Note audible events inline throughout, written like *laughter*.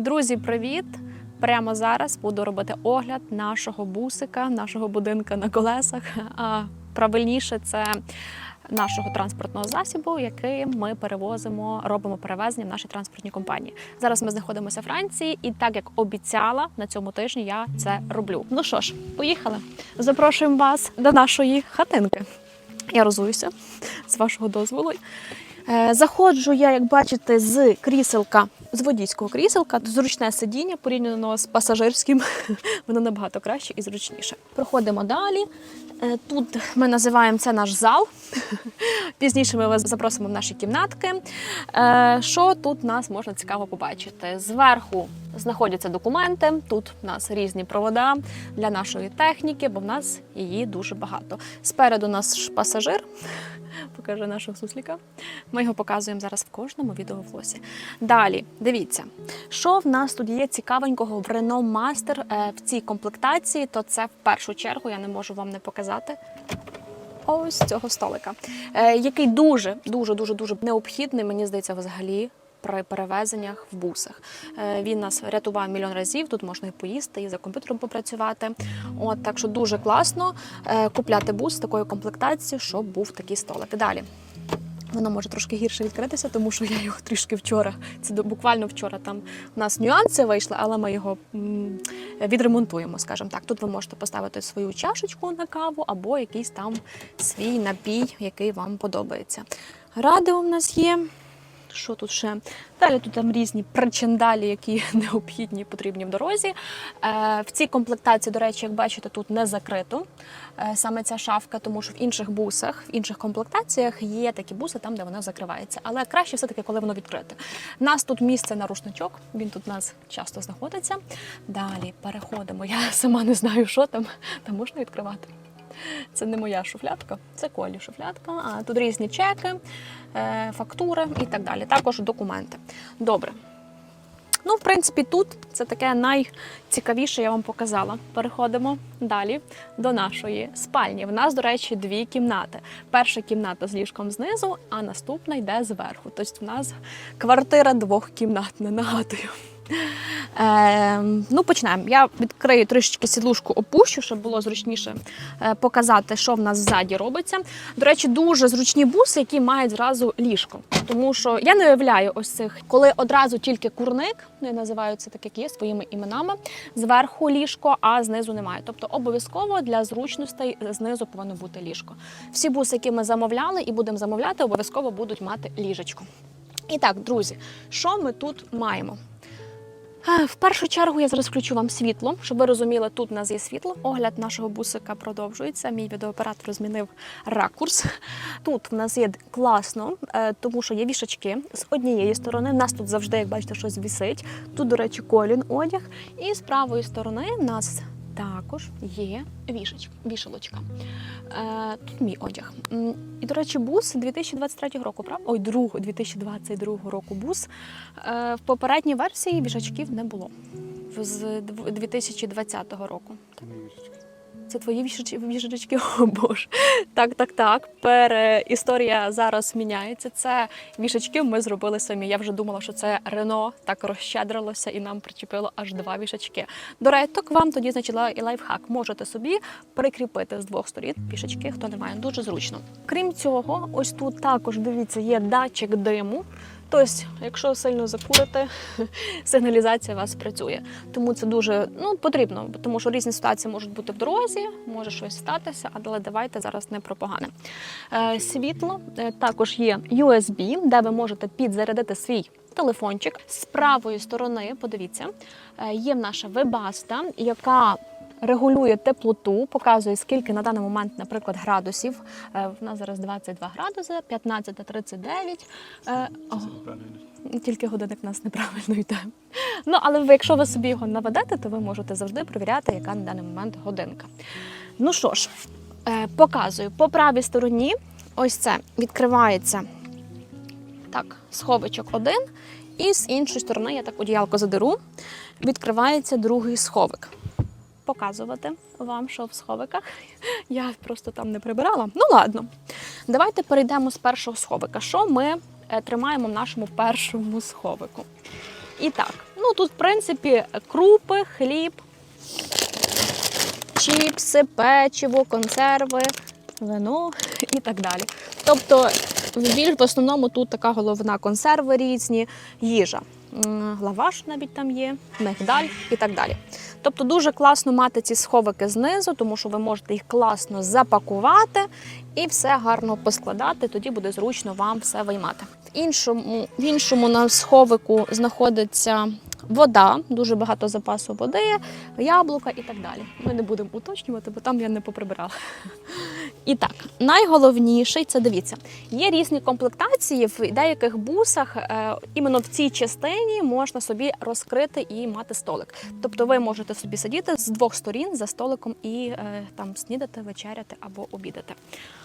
Друзі, привіт! Прямо зараз буду робити огляд нашого бусика, нашого будинка на колесах. А правильніше це нашого транспортного засобу, який ми перевозимо, робимо перевезення в нашій транспортній компанії. Зараз ми знаходимося в Франції, і так як обіцяла на цьому тижні, я це роблю. Ну що ж, поїхали. Запрошуємо вас до нашої хатинки. Я розуюся з вашого дозволу. Е, Заходжу я, як бачите, з кріселка, з водійського кріселка, зручне сидіння порівняно з пасажирським, *laughs* воно набагато краще і зручніше. Проходимо далі. Е, Тут ми називаємо це наш зал. *laughs* Пізніше ми вас запросимо в наші кімнатки. Е, Що тут нас можна цікаво побачити? Зверху знаходяться документи. Тут в нас різні провода для нашої техніки, бо в нас її дуже багато. Спереду наш пасажир. Покажи нашого сусліка. Ми його показуємо зараз в кожному відеофлосі. Далі, дивіться, що в нас тут є цікавенького в Renault Master е, в цій комплектації, то це в першу чергу я не можу вам не показати. Ось цього столика, е, який дуже, дуже, дуже, дуже необхідний, мені здається, взагалі. При перевезеннях в бусах Е, він нас рятував мільйон разів. Тут можна і поїсти, і за комп'ютером попрацювати. От так що дуже класно е, купляти бус з такою комплектацією, щоб був такий столик. Далі Воно може трошки гірше відкритися, тому що я його трішки вчора. Це буквально вчора. Там у нас нюанси вийшли, але ми його відремонтуємо, скажімо так. Тут ви можете поставити свою чашечку на каву або якийсь там свій напій, який вам подобається. Радіо в нас є. Що тут ще? Далі тут там різні причиндалі, які *laughs* необхідні, потрібні в дорозі. Е, в цій комплектації, до речі, як бачите, тут не закрито е, саме ця шафка, тому що в інших бусах, в інших комплектаціях є такі буси, там, де вона закривається. Але краще все-таки, коли воно відкрите. У нас тут місце на рушничок, він тут у нас часто знаходиться. Далі переходимо. Я *laughs* сама не знаю, що там, там можна відкривати. Це не моя шуфлятка, це колі шуфлятка. А тут різні чеки, е, фактури і так далі. Також документи. Добре. Ну, в принципі, тут це таке найцікавіше, я вам показала. Переходимо далі до нашої спальні. В нас, до речі, дві кімнати. Перша кімната з ліжком знизу, а наступна йде зверху. Тобто, в нас квартира двохкімнатна, нагадую. Е, ну, почнемо. Я відкрию трішечки сідлушку, опущу, щоб було зручніше е, показати, що в нас ззаді робиться. До речі, дуже зручні буси, які мають зразу ліжко. Тому що я не уявляю ось цих, коли одразу тільки курник, ну я називаю це так, як є, своїми іменами, зверху ліжко, а знизу немає. Тобто обов'язково для зручностей знизу повинно бути ліжко. Всі буси, які ми замовляли і будемо замовляти, обов'язково будуть мати ліжечко. І так, друзі, що ми тут маємо? Е, В першу чергу я зараз включу вам світло, щоб ви розуміли, тут у нас є світло. Огляд нашого бусика продовжується. Мій відеооператор змінив ракурс. Тут в нас є класно, е, тому що є вішачки з однієї сторони. У нас тут завжди, як бачите, щось вісить. Тут, до речі, колін одяг. І з правої сторони в нас також є вішечка, вішалочка. Е, тут мій одяг. І, до речі, бус 2023 року, правда? Ой, друг, 2022 року бус. Е, В попередній версії вішачків не було. З 2020 року. Це твої вішачки, *laughs* о Боже. Так, так, так. Пере... Історія зараз міняється. Це вішачки ми зробили самі. Я вже думала, що це Рено так розщедрилося і нам причепило аж два вішачки. До речі, так вам тоді значила і лайфхак. Можете собі прикріпити з двох сторін вішачки, хто не має. Дуже зручно. Крім цього, ось тут також дивіться, є датчик диму. Тобто, якщо сильно закурите, *laughs* сигналізація вас працює. Тому це дуже ну, потрібно, тому що різні ситуації можуть бути в дорозі, може щось статися, але давайте зараз не про погане. Е, світло е, також є USB, де ви можете підзарядити свій. Телефончик з правої сторони, подивіться, е, є наша вебаста, яка регулює теплоту, показує, скільки на даний момент, наприклад, градусів. Е, В нас зараз 22 градуси, 15 та 39. Е, тільки годинник у нас неправильно йде. Ну, але ви, якщо ви собі його наведете, то ви можете завжди перевіряти, яка на даний момент годинка. Ну що ж, е, показую. По правій стороні ось це відкривається так, сховичок один, і з іншої сторони, я так одіялко задеру, відкривається другий сховик. Показувати вам, що в сховиках. *laughs* Я просто там не прибирала. Ну ладно. Давайте перейдемо з першого сховика. Що ми е, тримаємо в нашому першому сховику? І так, ну тут, в принципі, крупи, хліб, чіпси, печиво, консерви, вино і так далі. Тобто, в основному тут така головна консерви різні, їжа. Лаваш навіть там є, мигдаль і так далі. Тобто дуже класно мати ці сховики знизу, тому що ви можете їх класно запакувати і все гарно поскладати, тоді буде зручно вам все виймати. В іншому, в іншому на сховику знаходиться вода, дуже багато запасу води, яблука і так далі. Ми не будемо уточнювати, бо там я не поприбирала. І так, найголовніший це дивіться, є різні комплектації в деяких бусах. Е, іменно в цій частині можна собі розкрити і мати столик. Тобто ви можете собі сидіти з двох сторін за столиком і е, там снідати, вечеряти або обідати.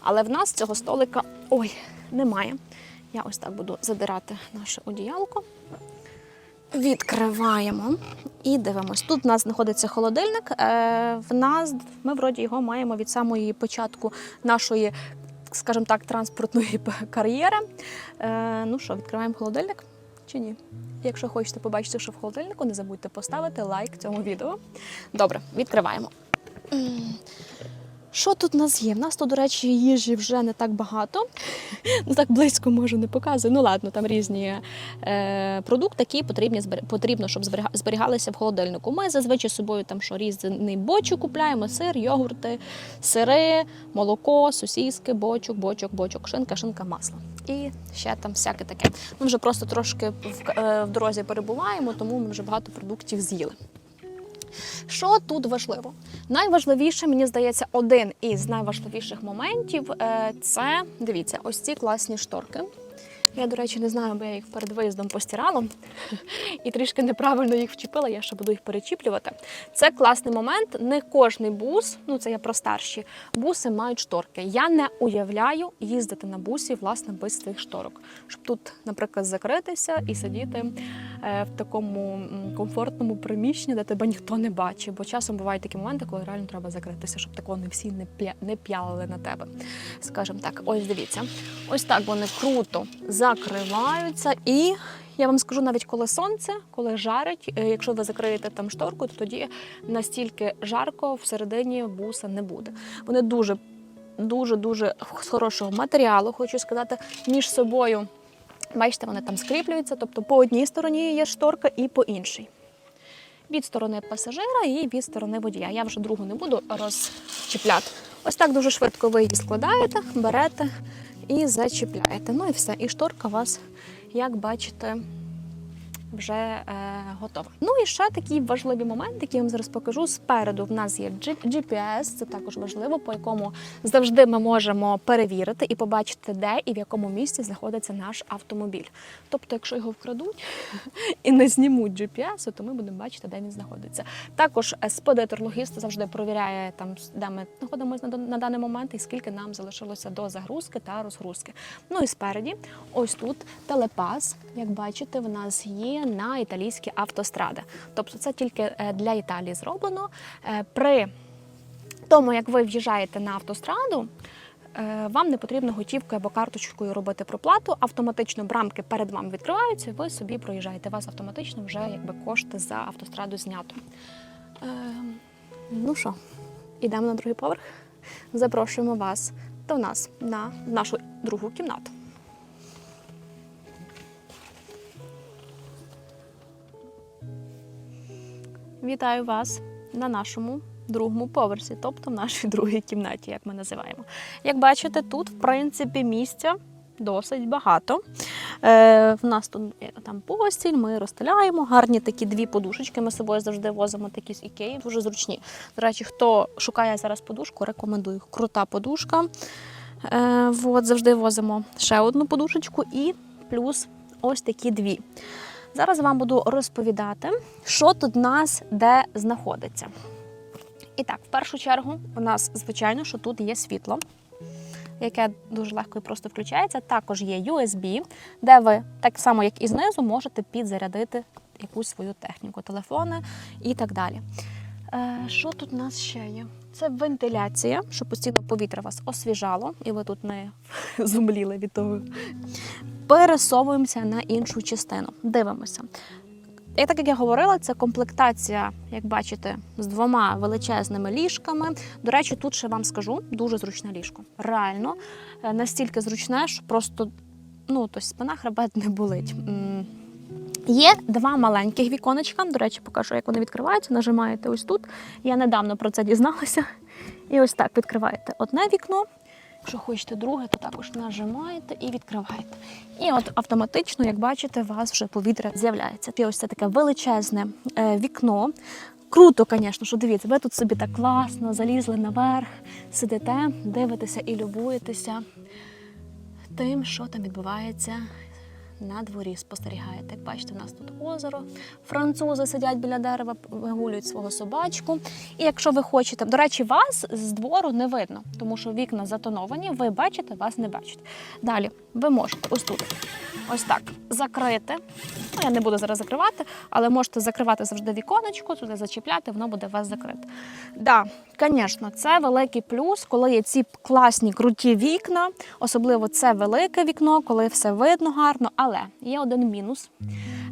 Але в нас цього столика ой, немає. Я ось так буду задирати наше одіялко. Відкриваємо і дивимось. Тут в нас знаходиться холодильник. Е, в нас ми вроді його маємо від самої початку нашої, скажімо так, транспортної *laughs* кар'єри. Е, ну що, відкриваємо холодильник чи ні? Якщо хочете побачити, що в холодильнику, не забудьте поставити лайк цьому відео. Добре, відкриваємо. Що тут у нас є? В нас тут, до речі, їжі вже не так багато. *laughs* Ну так близько може не показую. Ну ладно, там різні е, продукти, які потрібні потрібно, щоб зберігалися в холодильнику. Ми зазвичай з собою там що різний бочок купляємо, сир, йогурти, сири, молоко, сосіски, бочок, бочок, бочок, шинка, шинка, масло. І ще там всяке таке. Ми вже просто трошки в, е, в дорозі перебуваємо, тому ми вже багато продуктів з'їли. Що тут важливо? Найважливіше, мені здається, один із найважливіших моментів е, це дивіться, ось ці класні шторки. Я, до речі, не знаю, бо я їх перед виїздом постирала *laughs* і трішки неправильно їх вчепила, я ще буду їх перечіплювати. Це класний момент. Не кожний бус, ну це я про старші, буси мають шторки. Я не уявляю їздити на бусі власне без цих шторок, щоб тут, наприклад, закритися і сидіти е, в такому комфортному приміщенні, де тебе ніхто не бачить. Бо часом бувають такі моменти, коли реально треба закритися, щоб такого не всі не п'я- не п'ялили на тебе. Скажімо так, ось дивіться, ось так вони круто закриваються і. Я вам скажу навіть коли сонце, коли жарить, е, якщо ви закриєте там шторку, то тоді настільки жарко всередині буса не буде. Вони дуже, дуже, дуже з хорошого матеріалу, хочу сказати, між собою. Бачите, вони там скріплюються, тобто по одній стороні є шторка і по іншій. Від сторони пасажира і від сторони водія. Я вже другу не буду розчіпляти. Ось так дуже швидко ви її складаєте, берете і зачіпляєте. Ну і все. І шторка у вас, як бачите, вже е, готова. Ну і ще такий важливий момент, який я вам зараз покажу. Спереду в нас є GPS, це також важливо, по якому завжди ми можемо перевірити і побачити, де і в якому місці знаходиться наш автомобіль. Тобто, якщо його вкрадуть *laughs* і не знімуть GPS, то ми будемо бачити, де він знаходиться. Також спедитор логіст завжди перевіряє там, де ми знаходимося на, на даний момент і скільки нам залишилося до загрузки та розгрузки. Ну і спереді, ось тут телепас, як бачите, в нас є на італійські автостради. Тобто це тільки е, для Італії зроблено. Е, При тому, як ви в'їжджаєте на автостраду, е, вам не потрібно готівкою або карточкою робити проплату. Автоматично брамки перед вами відкриваються, ви собі проїжджаєте. Вас автоматично вже якби кошти за автостраду знято. Ну що, ідемо на другий поверх. Запрошуємо вас до нас на нашу другу кімнату. Вітаю вас на нашому другому поверсі, тобто в нашій *laughs* другій кімнаті, як ми називаємо. Як бачите, тут, в принципі, місця досить багато. Е, в нас тут там постіль, ми розстеляємо. Гарні такі дві подушечки. Ми з собою завжди возимо такі з ікеї, дуже зручні. До речі, хто шукає зараз подушку, рекомендую. Крута подушка. Е, от, завжди возимо ще одну подушечку і плюс ось такі дві. Зараз вам буду розповідати, що тут в нас де знаходиться. І так, в першу чергу, у нас, звичайно, що тут є світло, яке дуже легко і просто включається. Також є USB, де ви, так само як і знизу, можете підзарядити якусь свою техніку, телефони і так далі. Е, що тут у нас ще є? Це вентиляція, щоб постійно повітря вас освіжало, і ви тут не *laughs* зумліли від того пересовуємося на іншу частину. Дивимося. І так як я говорила, це комплектація, як бачите, з двома величезними ліжками. До речі, тут ще вам скажу дуже зручне ліжко. Реально е, настільки зручне, що просто ну, тобто спина хребет не болить. Є два маленьких віконечка. До речі, покажу, як вони відкриваються. Нажимаєте ось тут. Я недавно про це дізналася. І ось так відкриваєте одне вікно. Якщо хочете друге, то також нажимаєте і відкриваєте. І от автоматично, як бачите, у вас вже повітря з'являється. І ось це таке величезне е, вікно. Круто, звісно, що дивіться, ви тут собі так класно залізли наверх, сидите, дивитеся і любуєтеся тим, що там відбувається на дворі. Спостерігаєте. Як бачите, у нас тут озеро. Французи сидять біля дерева, вигулюють свого собачку. І якщо ви хочете, до речі, вас з двору не видно, тому що вікна затоновані, ви бачите, вас не бачать. Далі ви можете ось тут. Ось так закрити. Ну, я не буду зараз закривати, але можете закривати завжди віконечко, туди зачіпляти, воно буде у вас закрите. Да, звісно, це великий плюс, коли є ці класні круті вікна, особливо це велике вікно, коли все видно гарно. Але є один мінус,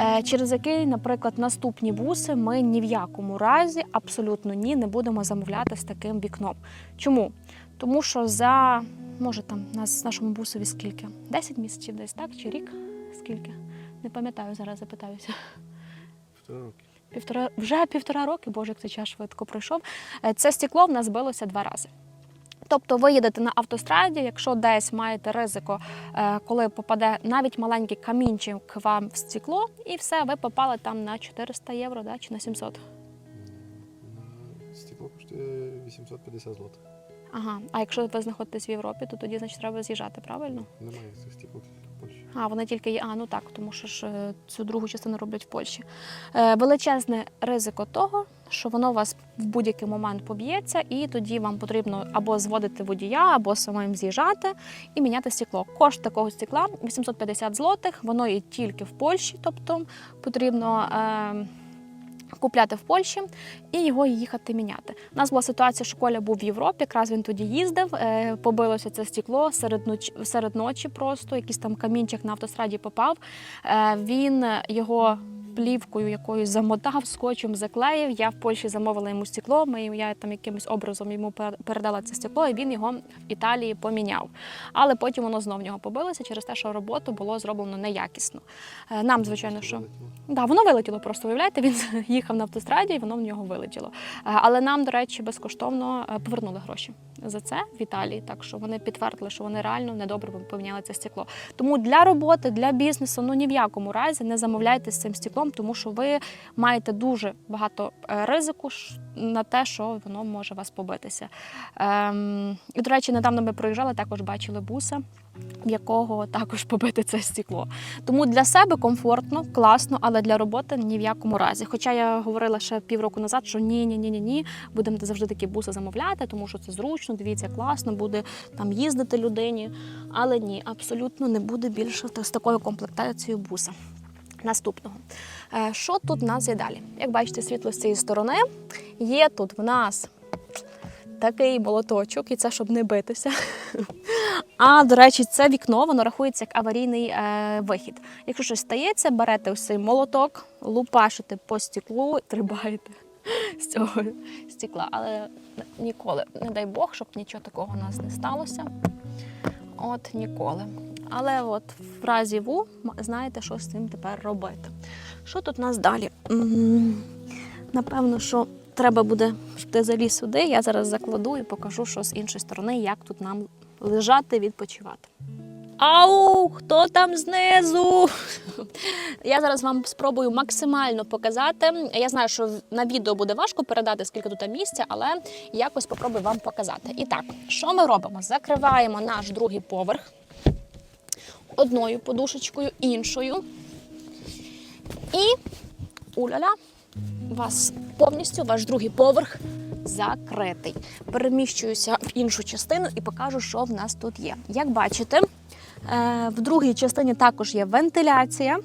е, через який, наприклад, наступні буси ми ні в якому разі, абсолютно ні, не будемо замовляти з таким вікном. Чому? Тому що за може там нас нашому бусові скільки? 10 місяців десь, так? Чи рік? Скільки? Не пам'ятаю, зараз запитаюся. Півтора роки. Півтора вже півтора роки, боже, як цей час швидко пройшов. Е, Це стекло в нас збилося два рази. Тобто ви їдете на автостраді, якщо десь маєте ризико, е, коли попаде навіть маленький камінчик вам в стекло, і все, ви попали там на 400 євро да, чи на 700. На Стекло коштує 850 злотих. Ага, а якщо ви знаходитесь в Європі, то тоді значить треба з'їжджати, правильно? Немає цих Польщі. А, вона тільки є. А, ну так, тому що ж е, цю другу частину роблять в Польщі. Е, величезне ризико того, що воно вас в будь-який момент поб'ється, і тоді вам потрібно або зводити водія, або самим з'їжджати і міняти стекло. Кошт такого стекла 850 злотих, воно є тільки в Польщі, тобто потрібно. Е, Купляти в Польщі і його їхати міняти. У нас була ситуація, що Коля був в Європі, якраз він тоді їздив, е, побилося це стекло серед ночі, серед ночі просто, якийсь там камінчик на автостраді попав. Е, Він його плівкою якоюсь замотав, скотчем заклеїв. Я в Польщі замовила йому стекло. Ми, я там якимось образом йому передала це стекло, і він його в Італії поміняв. Але потім воно знов в нього побилося через те, що роботу було зроблено неякісно. Е, Нам, звичайно, що. Да, воно вилетіло просто, уявляєте, він *laughs* їхав на автостраді і воно в нього вилетіло. Е, Але нам, до речі, безкоштовно е, повернули гроші за це в Італії. Так що вони підтвердили, що вони реально недобре поміняли це стекло. Тому для роботи, для бізнесу, ну ні в якому разі не замовляйте з цим стеклом, тому що ви маєте дуже багато е, ризику на те, що воно може вас побитися. Ем, і, до речі, недавно ми проїжджали, також бачили буса. В якого також побите це стекло. Тому для себе комфортно, класно, але для роботи ні в якому разі. Хоча я говорила ще півроку назад, що ні, ні, ні, ні, ні, будемо завжди такі буси замовляти, тому що це зручно, дивіться, класно, буде там їздити людині. Але ні, абсолютно не буде більше з такою комплектацією буса. Наступного. Е, Що тут в нас є далі? Як бачите, світло з цієї сторони. Є тут в нас такий молоточок, і це щоб не битися. *laughs* А до речі, це вікно воно рахується як аварійний е, вихід. Якщо щось стається, берете ось цей молоток, лупашите по стеклу, трибаєте з цього стекла. Але ніколи, не дай Бог, щоб нічого такого у нас не сталося. От ніколи. Але от в разі ВУ знаєте, що з цим тепер робити. Що тут у нас далі? Напевно, що треба буде, щоб ти заліз сюди. Я зараз закладу і покажу, що з іншої сторони, як тут нам лежати, відпочивати. Ау, хто там знизу? Я зараз вам спробую максимально показати. Я знаю, що на відео буде важко передати, скільки тут місця, але якось попробую вам показати. І так, що ми робимо? Закриваємо наш другий поверх одною подушечкою, іншою. І уляля, у вас повністю ваш другий поверх закритий. Переміщуюся в іншу частину і покажу, що в нас тут є. Як бачите, е, в другій частині також є вентиляція.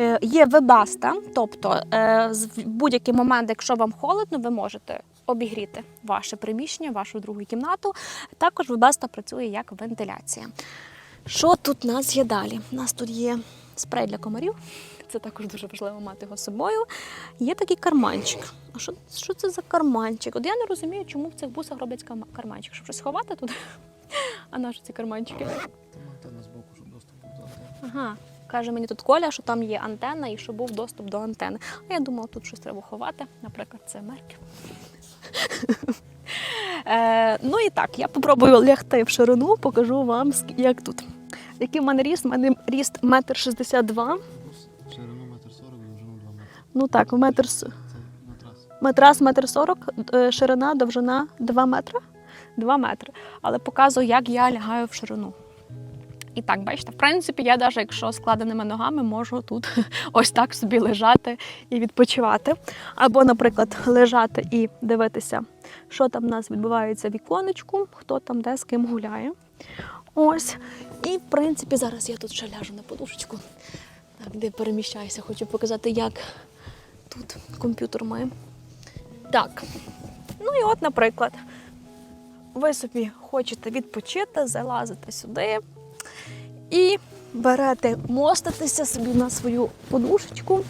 е, Є вебаста, тобто е, в будь-який момент, якщо вам холодно, ви можете обігріти ваше приміщення, вашу другу кімнату. Також вебаста працює як вентиляція. Що тут у нас є далі? У нас тут є спрей для комарів. Це також дуже важливо мати його з собою. Є такий карманчик. А що, що це за карманчик? От я не розумію, чому в цих бусах роблять карманчик. Щоб щось ховати туди? *laughs* А на що ці карманчики? Антенна збоку, щоб доступ до антенни. Ага. Каже мені тут Коля, що там є антенна і що був доступ до антени. А я думала, тут щось треба ховати. Наприклад, це мерки. *laughs* Е, ну і так, я попробую лягти в ширину, покажу вам, як тут. Який в мене ріст? У мене ріст метр шістдесят два. Ширину метр сорок, довжину 2 метри. Ну так, метр Це матрас. матрас метр сорок, е, ширина, довжина 2 метри. 2 метри. Але показую, як я лягаю в ширину. І так, бачите, в принципі, я навіть якщо складеними ногами можу тут *laughs* ось так собі лежати і відпочивати. Або, наприклад, лежати і дивитися, що там в нас відбувається в віконечку, хто там де з ким гуляє. Ось. І в принципі, зараз я тут ще ляжу на подушечку. Так, де переміщаюся, хочу показати, як тут комп'ютер має. Так. Ну і от, наприклад, ви собі хочете відпочити, залазите сюди і берете, моститеся собі на свою подушечку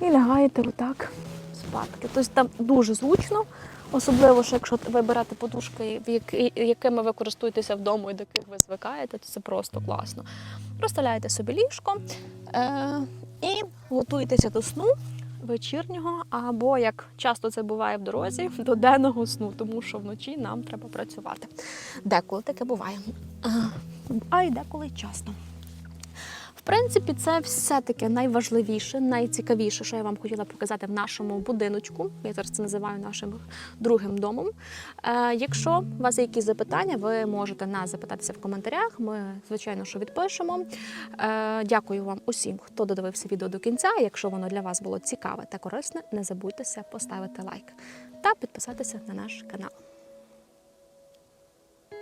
і лягаєте отак спадки. Тобто там дуже зручно, особливо, що якщо ви берете подушки, якими ви користуєтеся вдома і до яких ви звикаєте, то це просто класно. Розставляєте собі ліжко е- і готуєтеся до сну вечірнього, або як часто це буває в дорозі, до денного сну, тому що вночі нам треба працювати. Деколи таке буває. А, А й деколи часто. Принципі, це все-таки найважливіше, найцікавіше, що я вам хотіла показати в нашому будиночку. Я зараз це називаю нашим другим домом. Е, якщо у вас є якісь запитання, ви можете нас запитатися в коментарях. Ми, звичайно, що відпишемо. Е, дякую вам усім, хто додивився відео до кінця. Якщо воно для вас було цікаве та корисне, не забудьте поставити лайк та підписатися на наш канал.